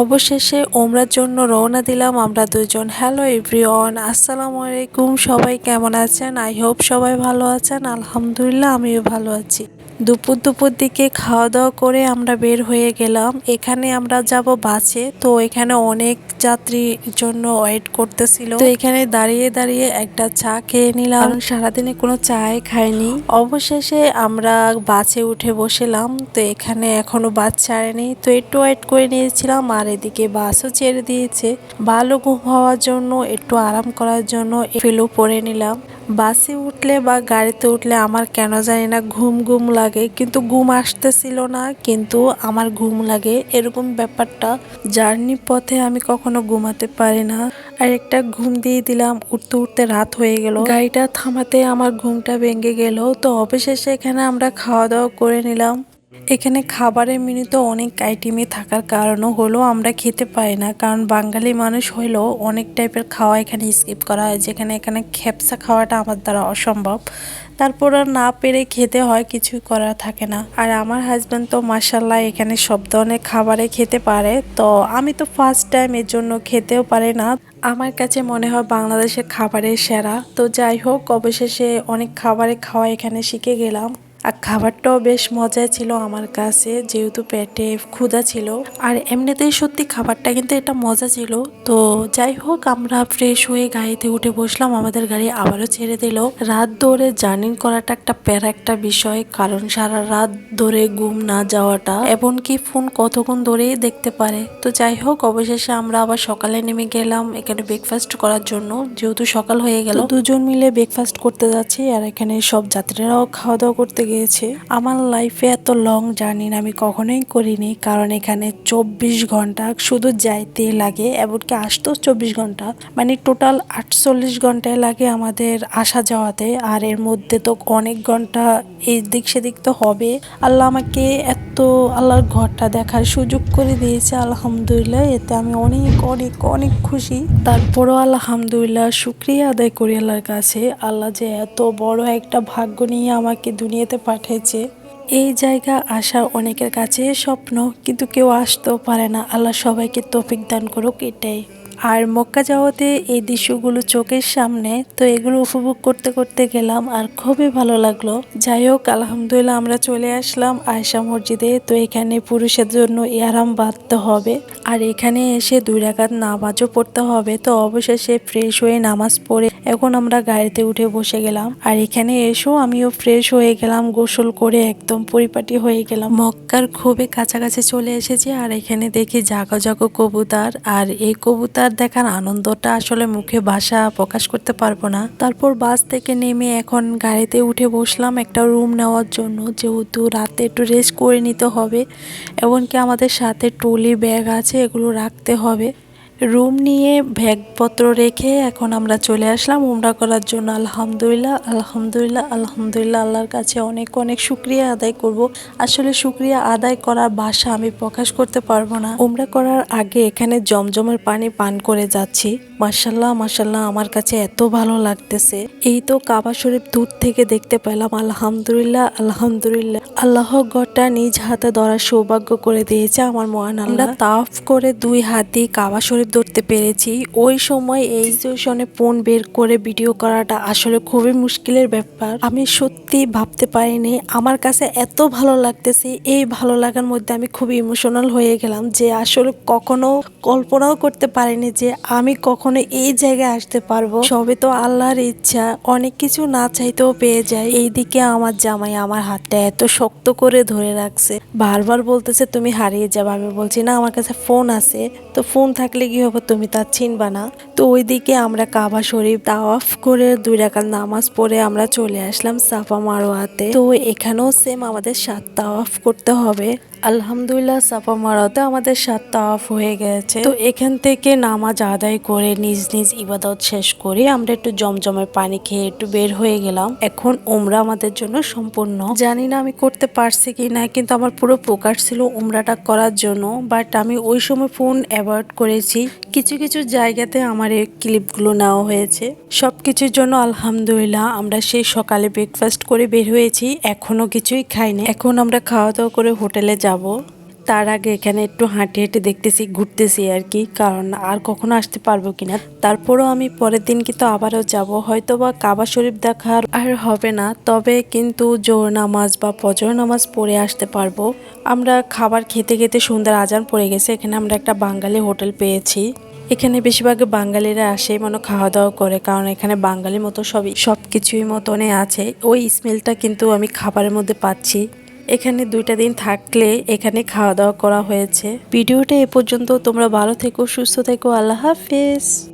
অবশেষে ওমরার জন্য রওনা দিলাম আমরা দুজন। হ্যালো এভরিওয়ান আসসালামু আলাইকুম। সবাই কেমন আছেন? আই হোপ সবাই ভালো আছেন। আলহামদুলিল্লাহ, আমিও ভালো আছি। দুপুর দুপুর দিকে খাওয়া দাওয়া করে আমরা বের হয়ে গেলাম। এখানে আমরা যাব বাসে। তো এখানে অনেক যাত্রীর জন্য ওয়েট করতেছিল। তো এখানে দাঁড়িয়ে দাঁড়িয়ে একটা চা খেয়ে নিলাম। কারণ সারাদিনে কোনো চায় খাইনি। অবশেষে আমরা বাসে উঠে বসেলাম। তো এখানে এখনও বাস ছাড়েনি। তো একটু ওয়েট করে নিয়েছিলাম আর এদিকে বাসও ছেড়ে দিয়েছে। ভালো ঘুম হওয়ার জন্য একটু আরাম করার জন্য ফিলু পরে নিলাম। বাসে উঠলে বা গাড়িতে উঠলে আমার কেন জানি না ঘুম ঘুম লাগে, কিন্তু ঘুম আসতেছিল না, কিন্তু আমার ঘুম লাগে এরকম ব্যাপারটা। জার্নি পথে আমি কখনো ঘুমাতে পারি না। আর একটা ঘুম দিয়ে দিলাম, উঠতে উঠতে রাত হয়ে গেল। গাড়িটা থামাতে আমার ঘুমটা ভেঙে গেল, তো অবশেষে এখানে আমরা খাওয়া দাওয়া করে নিলাম। এখানে খাবারের মেনুতে অনেক আইটেমই থাকার কারণও হলো আমরা খেতে পাই না। কারণ বাঙালি মানুষ হইলেও অনেক টাইপের খাওয়া এখানে স্কিপ করা হয়। যেখানে এখানে খেপসা খাওয়াটা আমার দ্বারা অসম্ভব। তারপর আর না পেরে খেতে হয়, কিছুই করা থাকে না। আর আমার হাজব্যান্ড তো মাসাল্লাহ এখানে সব ধরনের খাবারে খেতে পারে। তো আমি তো ফার্স্ট টাইম এর জন্য খেতেও পারে না। আমার কাছে মনে হয় বাংলাদেশের খাবারের সেরা। তো যাই হোক, অবশেষে অনেক খাবারে খাওয়া এখানে শিখে গেলাম। আর খাবারটাও বেশ মজা ছিল আমার কাছে, যেহেতু পেটে ক্ষুধা ছিল। আর এমনিতেই সত্যি খাবারটা কিন্তু এটা মজা ছিল। তো যাই হোক, আমরা ফ্রেশ হয়ে গাড়িতে উঠে বসলাম, আমাদের গাড়ি আবারও ছেড়ে দিল। রাত ধরে জার্নি করাটা একটা প্যারা একটা বিষয়, কারণ সারা রাত ধরে ঘুম না যাওয়াটা, এমনকি ফোন কতক্ষণ ধরেই দেখতে পারে। তো যাই হোক, অবশেষে আমরা আবার সকালে নেমে গেলাম এখানে ব্রেকফাস্ট করার জন্য, যেহেতু সকাল হয়ে গেল। দুজন মিলে ব্রেকফাস্ট করতে যাচ্ছি, আর এখানে সব যাত্রীরাও খাওয়া দাওয়া করতে গিয়েছে। আমার লাইফে এত লং জার্নি আমি কখনোই করিনি, কারণ এখানে চব্বিশ ঘণ্টা শুধু যাইতে লাগে, এমনকি আসতেও চব্বিশ ঘণ্টা। মানে টোটাল আটচল্লিশ ঘন্টায় লাগে আমাদের আসা যাওয়াতে, আর এর মধ্যে তো অনেক ঘণ্টা এই দিক সেদিক তো হবে। আল্লাহ আমাকে এত, আল্লাহর ঘরটা দেখার সুযোগ করে দিয়েছে, আলহামদুলিল্লাহ, এতে আমি অনেক অনেক অনেক খুশি। তারপরও আলহামদুলিল্লাহ, শুক্রিয়া আদায় করি আল্লাহর কাছে। আল্লাহ যে এত বড় একটা ভাগ্য নিয়ে আমাকে দুনিয়াতে পাঠিয়েছে। এই জায়গা আসা অনেকের কাছে স্বপ্ন, কিন্তু কেউ আসতেও পারে না। আল্লাহ সবাইকে তৌফিক দান করুক, এটাই। আর মক্কা যাওয়াতে এই দৃশ্যগুলো চোখের সামনে, তো এগুলো উপভোগ করতে করতে গেলাম আর খুবই ভালো লাগল। যাই হোক, আলহামদুলিল্লাহ আমরা চলে আসলাম আয়সা মসজিদে। তো এখানে পুরুষের জন্য ইয়ারাম বাঁধতে হবে। আর এখানে এসে দুই রাকাত নামাজও পড়তে হবে। তো অবশেষে ফ্রেশ হয়ে নামাজ পড়ে এখন আমরা গাড়িতে উঠে বসে গেলাম। আর এখানে এসেও আমিও ফ্রেশ হয়ে গেলাম, গোসল করে একদম পরিপাটি হয়ে গেলাম। মক্কার খুবই কাছাকাছি চলে এসেছি, আর এখানে দেখি জাগো জাগো কবুতর। আর এই কবুতর দেখার আনন্দটা আসলে মুখে ভাষা প্রকাশ করতে পারব না। তারপর বাস থেকে নেমে এখন গাড়িতে উঠে বসলাম একটা রুম নেওয়ার জন্য। যেহেতু রাতে একটু রেস্ট করে নিতে হবে, এমনকি আমাদের সাথে ট্রলি ব্যাগ আছে, এগুলো রাখতে হবে। রুম নিয়ে ব্যাগপত্র রেখে এখন আমরা চলে আসলাম উমরা করার জন্য। আলহামদুলিল্লাহ আলহামদুলিল্লাহ আলহামদুলিল্লাহ। আল্লাহর কাছে অনেক অনেক শুক্রিয়া আদায় করব। আসলে শুক্রিয়া আদায় করার ভাষা আমি প্রকাশ করতে পারব না। উমরা করার আগে এখানে জমজমের পানি পান করে যাচ্ছি। মার্শাল্লাহ মার্শাল্লাহ আমার কাছে এত ভালো লাগতেছে। এই তো কাবা শরীফ দূর থেকে দেখতে পেলাম। আলহামদুলিল্লাহ আলহামদুলিল্লাহ। আল্লাহ গড়টা নিজ হাতে ধরার সৌভাগ্য করে দিয়েছে আমার মহান আল্লাহ। তাফ করে দুই হাত দিয়ে কাবা শরীফ ধরতে পেরেছি। ওই সময় এই সিচুয়েশনে ফোন বের করে ভিডিও করাটা আসলে খুবই মুশকিলের ব্যাপার। আমি সত্যি ভাবতে পারিনি। আমার কাছে এত ভালো লাগতেছে, এই ভালো লাগার মধ্যে আমি খুবই ইমোশনাল হয়ে গেলাম যে আসলে কখনো কল্পনাও করতে পারিনি যে আমি কখনো এই জায়গায় আসতে পারব। সবে তো আল্লাহর ইচ্ছা। অনেক কিছু না চাইতেও পেয়ে যায় এইদিকে আমার জামাই আমার হাতটা এত শক্ত করে ধরে রাখছে। বারবার বলতেছে, তুমি হারিয়ে যাবে। আমি বলছি, না, আমার কাছে ফোন আছে। তো ফোন থাকলে কি হবে, তুমি তা চিনবা না। তো ওইদিকে আমরা কাবা শরীফ তাওয়াফ করে দুই রাকাত নামাজ পড়ে আমরা চলে আসলাম সাফা মারোয়াতে তো এখানেও সেম আমাদের সাত তাওয়াফ করতে হবে। আলহামদুলিল্লাহ, সাফা মারাতে আমাদের সাত তাওয়াফ হয়ে গেছে। তো এখান থেকে নামাজ আদায় করে নিজ নিজ ইবাদত শেষ করে আমরা একটু জমজমের পানি খেয়ে একটু বের হয়ে গেলাম। এখন উমরা আমাদের জন্য সম্পূর্ণ। জানি না আমি করতে পারছি কি না, কিন্তু আমার পুরো প্রকাশ ছিল উমরাটা করার জন্য। বাট আমি ওই সময় ফোন অ্যাভয়েড করেছি। কিছু কিছু জায়গাতে আমার এই ক্লিপগুলো নেওয়া হয়েছে। সব কিছুর জন্য আলহামদুলিল্লাহ, আমরা সেই সকালে ব্রেকফাস্ট করে বের হয়েছি। এখনও কিছুই খাইনি। এখন আমরা খাওয়া দাওয়া করে হোটেলে যাব। তার আগে এখানে একটু হাঁটি হেঁটে দেখতেছি, ঘুরতেছি আর কি, কারণ আর কখনো আসতে পারব কিনা। তারপরও আমি পরের দিন কিন্তু আবারও যাব। হয়তো বা কাবা শরীফ দেখার আর হবে না, তবে কিন্তু জোর নামাজ বা ফজর নামাজ পড়ে আসতে পারব। আমরা খাবার খেতে খেতে সুন্দর আজান পড়ে গেছে, এখানে আমরা একটা বাঙালি হোটেল পেয়েছি। এখানে বেশিরভাগ বাঙালিরা আসে মানে খাওয়া দাওয়া করে, কারণ এখানে বাঙালির মতো সবই সব কিছুই মতনে আছে। ওই স্মেলটা কিন্তু আমি খাবারের মধ্যে পাচ্ছি। এখানে দুইটা দিন থাকলে এখানে খাওয়া দাওয়া করা হয়েছে। ভিডিওটা এ পর্যন্ত, তোমরা ভালো থেকো, সুস্থ থেকো, আল্লাহ হাফিজ।